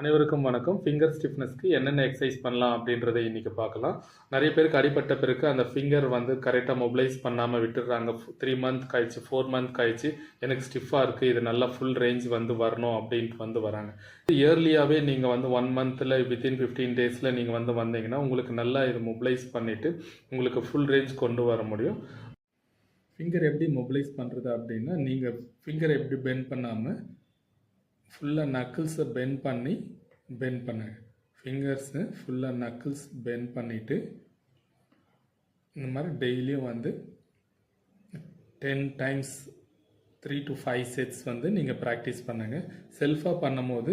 அனைவருக்கும் வணக்கம். ஃபிங்கர் ஸ்டிஃப்னஸ்க்கு என்னென்ன எக்ஸசைஸ் பண்ணலாம் அப்படின்றத இன்றைக்கி பார்க்கலாம். நிறைய பேருக்கு அடிப்பட்ட பிறகு அந்த ஃபிங்கர் வந்து கரெக்டாக மொபிலைஸ் பண்ணாமல் விட்டுடுறாங்க. த்ரீ மந்த் கழிச்சு ஃபோர் மந்த் கழிச்சு எனக்கு ஸ்டிஃபாக இருக்குது இது நல்லா ஃபுல் ரேஞ்ச் வந்து வரணும் அப்படின்ட்டு வந்து வராங்க. இயர்லியாகவே நீங்கள் வந்து ஒன் மந்தில் வித்தின் ஃபிஃப்டீன் டேஸில் நீங்கள் வந்து வந்தீங்கன்னா உங்களுக்கு நல்லா இது மொபிலைஸ் பண்ணிவிட்டு உங்களுக்கு ஃபுல் ரேஞ்ச் கொண்டு வர முடியும். ஃபிங்கர் எப்படி மொபிலைஸ் பண்ணுறது அப்படின்னா நீங்கள் ஃபிங்கரை எப்படி பெண்ட் பண்ணாமல் ஃபுல்லாக நக்கிள்ஸை பெண்ட் பண்ணி பெண்ட் பண்ணுங்க ஃபிங்கர்ஸு ஃபுல்லாக நக்கிள்ஸ் பெண்ட் பண்ணிவிட்டு இந்த மாதிரி டெய்லியும் வந்து ten times three to five sets வந்து நீங்கள் ப்ராக்டிஸ் பண்ணுங்கள் செல்ஃபாக பண்ணும்போது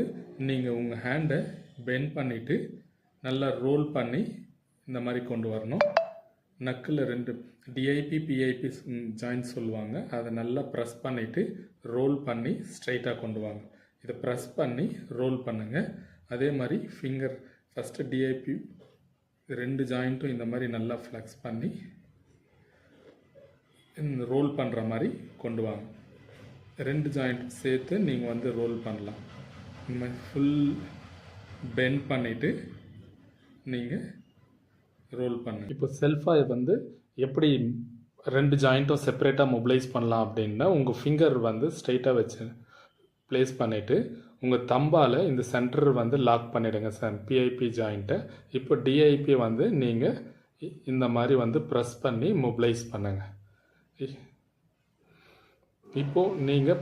நீங்கள் உங்கள் ஹேண்டை பெண்ட் பண்ணிவிட்டு நல்லா ரோல் பண்ணி இந்த மாதிரி கொண்டு வரணும். நக்கில் ரெண்டு டிஐபி பிஐபி ஜாயின்ட் சொல்லுவாங்க. அதை நல்லா ப்ரெஸ் பண்ணிவிட்டு ரோல் பண்ணி ஸ்ட்ரைட்டாக கொண்டு வாங்க. இதை ப்ரெஸ் பண்ணி ரோல் பண்ணுங்கள் அதே மாதிரி ஃபிங்கர் ஃபஸ்ட்டு டிஐபி ரெண்டு ஜாயிண்ட்டும் இந்த மாதிரி நல்லா ஃப்ளெக்ஸ் பண்ணி ரோல் பண்ணுற மாதிரி கொண்டு வாங்க. ரெண்டு ஜாயிண்ட் சேர்த்து நீங்கள் வந்து ரோல் பண்ணலாம். இந்த மாதிரி ஃபுல் பெண்ட் பண்ணிவிட்டு நீங்கள் ரோல் பண்ணுங்கள் இப்போ செல்ஃபாக வந்து எப்படி ரெண்டு ஜாயிண்ட்டும் செப்பரேட்டாக மொபிலைஸ் பண்ணலாம் அப்படின்னா உங்கள் ஃபிங்கர் வந்து ஸ்ட்ரைட்டாக வச்சு ப்ளேஸ் பண்ணிவிட்டு உங்கள் தம்பால் இந்த சென்டர் வந்து லாக் பண்ணிவிடுங்க சார் பிஐபி ஜாயிண்ட்டை இப்போ டிஐபி வந்து நீங்கள் இந்த மாதிரி வந்து ப்ரெஸ் பண்ணி மொபிலைஸ் பண்ணுங்கள் இப்போது நீங்கள்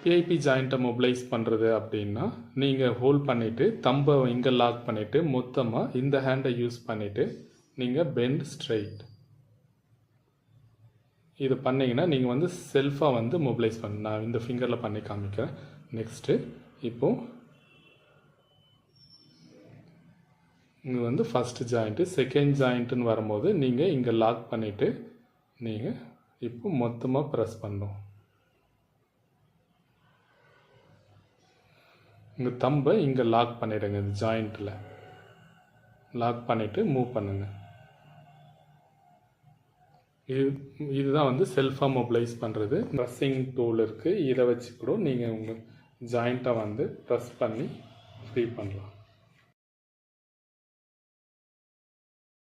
பிஐபி ஜாயிண்ட்டை மொபிலைஸ் பண்ணுறது அப்படின்னா நீங்கள் ஹோல்ட் பண்ணிவிட்டு தம்பை இங்கே லாக் பண்ணிவிட்டு மொத்தமாக இந்த ஹேண்டை யூஸ் பண்ணிவிட்டு நீங்கள் பெண்ட் ஸ்ட்ரைட் இது பண்ணிங்கன்னா நீங்கள் வந்து செல்ஃபாக வந்து மொபிலைஸ் பண்ண. நான் இந்த ஃபிங்கரில் பண்ணி காமிக்கிறேன். நெக்ஸ்ட்டு இப்போது இது வந்து ஃபஸ்ட்டு ஜாயிண்ட்டு செகண்ட் ஜாயிண்ட்டுன்னு வரும்போது நீங்கள் இங்கே லாக் பண்ணிவிட்டு நீங்கள் இப்போ மொத்தமாக ப்ரெஸ் பண்ணும் இந்த தம்பை இங்கே லாக் பண்ணிவிடுங்க இந்த ஜாயிண்ட்டில் லாக் பண்ணிவிட்டு மூவ் பண்ணுங்கள் இது இதுதான் வந்து செல்ஃபாக மொபிலைஸ் பண்ணுறது ப்ரெஸ்ஸிங் டூல் இருக்குது இதை வச்சு கூட நீங்கள் உங்கள் ஜாயிண்ட்டை வந்து ப்ரெஸ் பண்ணி ஃப்ரீ பண்ணலாம்.